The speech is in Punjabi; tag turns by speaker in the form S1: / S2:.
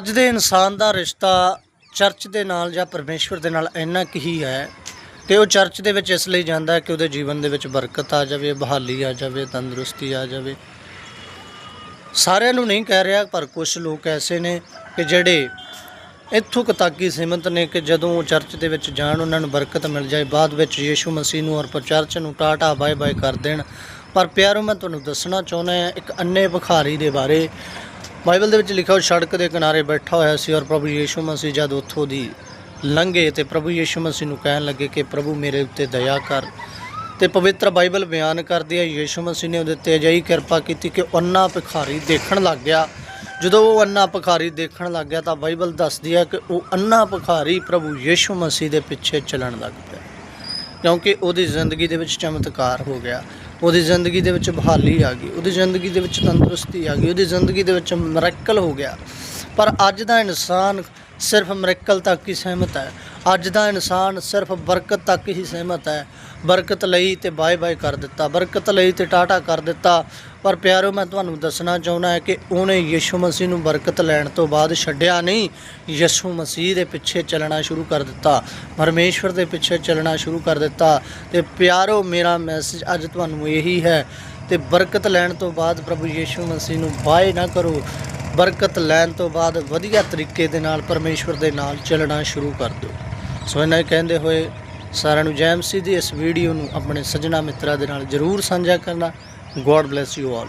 S1: ਅੱਜ ਦੇ ਇਨਸਾਨ ਦਾ ਰਿਸ਼ਤਾ ਚਰਚ ਦੇ ਨਾਲ ਜਾਂ ਪਰਮੇਸ਼ਵਰ ਦੇ ਨਾਲ ਇੰਨਾ ਕੁ ਹੀ ਹੈ ਕਿ ਉਹ ਚਰਚ ਦੇ ਵਿੱਚ ਇਸ ਲਈ ਜਾਂਦਾ ਹੈ ਕਿ ਉਹਦੇ ਜੀਵਨ ਦੇ ਵਿੱਚ ਬਰਕਤ ਆ ਜਾਵੇ, ਬਹਾਲੀ ਆ ਜਾਵੇ, ਤੰਦਰੁਸਤੀ ਆ ਜਾਵੇ। ਸਾਰਿਆਂ ਨੂੰ ਨਹੀਂ ਕਹਿ ਰਿਹਾ, ਪਰ ਕੁਝ ਲੋਕ ਐਸੇ ਨੇ ਕਿ ਜਿਹੜੇ ਇੱਥੋਂ ਕੁ ਤੱਕ ਹੀ ਸੀਮਿਤ ਨੇ ਕਿ ਜਦੋਂ ਉਹ ਚਰਚ ਦੇ ਵਿੱਚ ਜਾਣ, ਉਹਨਾਂ ਨੂੰ ਬਰਕਤ ਮਿਲ ਜਾਏ। ਬਾਅਦ ਵਿੱਚ ਯੀਸ਼ੂ ਮਸੀਹ ਨੂੰ ਔਰ ਚਰਚ ਨੂੰ ਟਾਟਾ ਬਾਏ ਬਾਏ ਕਰ ਦੇਣ। ਪਰ ਪਿਆਰੋ, ਮੈਂ ਤੁਹਾਨੂੰ ਦੱਸਣਾ ਚਾਹੁੰਦਾ ਹਾਂ, ਇੱਕ ਅੰਨੇ ਭਿਖਾਰੀ ਦੇ ਬਾਰੇ ਬਾਈਬਲ ਦੇ ਵਿੱਚ ਲਿਖਿਆ ਉਹ ਸੜਕ ਦੇ ਕਿਨਾਰੇ ਬੈਠਾ ਹੋਇਆ ਸੀ ਔਰ ਪ੍ਰਭੂ ਯੀਸ਼ੂ ਮਸੀਹ ਜਦ ਉੱਥੋਂ ਦੀ ਲੰਘੇ ਤੇ ਪ੍ਰਭੂ ਯੀਸ਼ੂ ਮਸੀਹ ਨੂੰ ਕਹਿਣ ਲੱਗੇ ਕਿ ਪ੍ਰਭੂ ਮੇਰੇ ਉੱਤੇ ਦਇਆ ਕਰ ਤੇ ਪਵਿੱਤਰ ਬਾਈਬਲ ਬਿਆਨ ਕਰਦੀ ਹੈ, ਯੀਸ਼ੂ ਮਸੀਹ ਨੇ ਉਹਦੇ ਤੇ ਅਜਿਹੀ ਕਿਰਪਾ ਕੀਤੀ ਕਿ ਉਹ ਅੰਨਾ ਭਿਖਾਰੀ ਦੇਖਣ ਲੱਗ ਗਿਆ। ਜਦੋਂ ਉਹ ਅੰਨਾ ਭਿਖਾਰੀ ਦੇਖਣ ਲੱਗ ਗਿਆ ਤਾਂ ਬਾਈਬਲ ਦੱਸਦੀ ਹੈ ਕਿ ਉਹ ਅੰਨਾ ਭਿਖਾਰੀ ਪ੍ਰਭੂ ਯੀਸ਼ੂ ਮਸੀਹ ਦੇ ਪਿੱਛੇ ਚੱਲਣ ਲੱਗ ਪਿਆ। ਕਿਉਂਕਿ ਉਹਦੀ ਜ਼ਿੰਦਗੀ ਦੇ ਵਿੱਚ ਚਮਤਕਾਰ ਹੋ ਗਿਆ। ਉਹਦੀ ਜ਼ਿੰਦਗੀ ਦੇ ਵਿੱਚ ਬਹਾਲੀ ਆ ਗਈ, ਉਹਦੀ ਜ਼ਿੰਦਗੀ ਦੇ ਵਿੱਚ ਤੰਦਰੁਸਤੀ ਆ ਗਈ, ਉਹਦੀ ਜ਼ਿੰਦਗੀ ਦੇ ਵਿੱਚ ਮਰੈਕਲ ਹੋ ਗਿਆ। ਪਰ ਅੱਜ ਦਾ ਇਨਸਾਨ ਸਿਰਫ ਮਿਰੈਕਲ ਤੱਕ ਹੀ ਸਹਿਮਤ ਹੈ। ਅੱਜ ਦਾ ਇਨਸਾਨ ਸਿਰਫ ਬਰਕਤ ਤੱਕ ਹੀ ਸਹਿਮਤ ਹੈ। ਬਰਕਤ ਲਈ ਤੇ ਬਾਏ ਬਾਏ ਕਰ ਦਿੱਤਾ। ਬਰਕਤ ਲਈ ਤੇ ਟਾਟਾ ਕਰ ਦਿੱਤਾ। ਪਰ ਪਿਆਰੋ, ਮੈਂ ਤੁਹਾਨੂੰ ਦੱਸਣਾ ਚਾਹੁੰਦਾ ਹਾਂ ਕਿ ਉਹਨੇ ਯਿਸੂ ਮਸੀਹ ਨੂੰ ਬਰਕਤ ਲੈਣ ਤੋਂ ਬਾਅਦ ਛੱਡਿਆ ਨਹੀਂ। ਯਿਸੂ ਮਸੀਹ ਦੇ ਪਿੱਛੇ ਚੱਲਣਾ ਸ਼ੁਰੂ ਕਰ ਦਿੱਤਾ। ਪਰਮੇਸ਼ਵਰ ਦੇ ਪਿੱਛੇ ਚੱਲਣਾ ਸ਼ੁਰੂ ਕਰ ਦਿੱਤਾ। ਤੇ ਪਿਆਰੋ, ਮੇਰਾ ਮੈਸੇਜ ਅੱਜ ਤੁਹਾਨੂੰ ਇਹੀ ਹੈ ਤੇ ਬਰਕਤ ਲੈਣ ਤੋਂ ਬਾਅਦ ਪ੍ਰਭੂ ਯਿਸੂ ਮਸੀਹ ਨੂੰ ਬਾਏ ਨਾ ਕਰੋ। ਬਰਕਤ ਲੈਣ ਤੋਂ ਬਾਅਦ ਵਧੀਆ ਤਰੀਕੇ ਦੇ ਨਾਲ ਪਰਮੇਸ਼ਵਰ ਦੇ ਨਾਲ ਚੱਲਣਾ ਸ਼ੁਰੂ ਕਰ ਦਿਓ। ਸੋ ਇਹਨਾਂ ਕਹਿੰਦੇ ਹੋਏ ਸਾਰਿਆਂ ਨੂੰ ਜੈਮਸੀ ਦੀ ਇਸ ਵੀਡੀਓ ਨੂੰ ਆਪਣੇ ਸੱਜਣਾ ਮਿੱਤਰਾਂ ਦੇ ਨਾਲ ਜਰੂਰ ਸਾਂਝਾ ਕਰਨਾ। God bless you all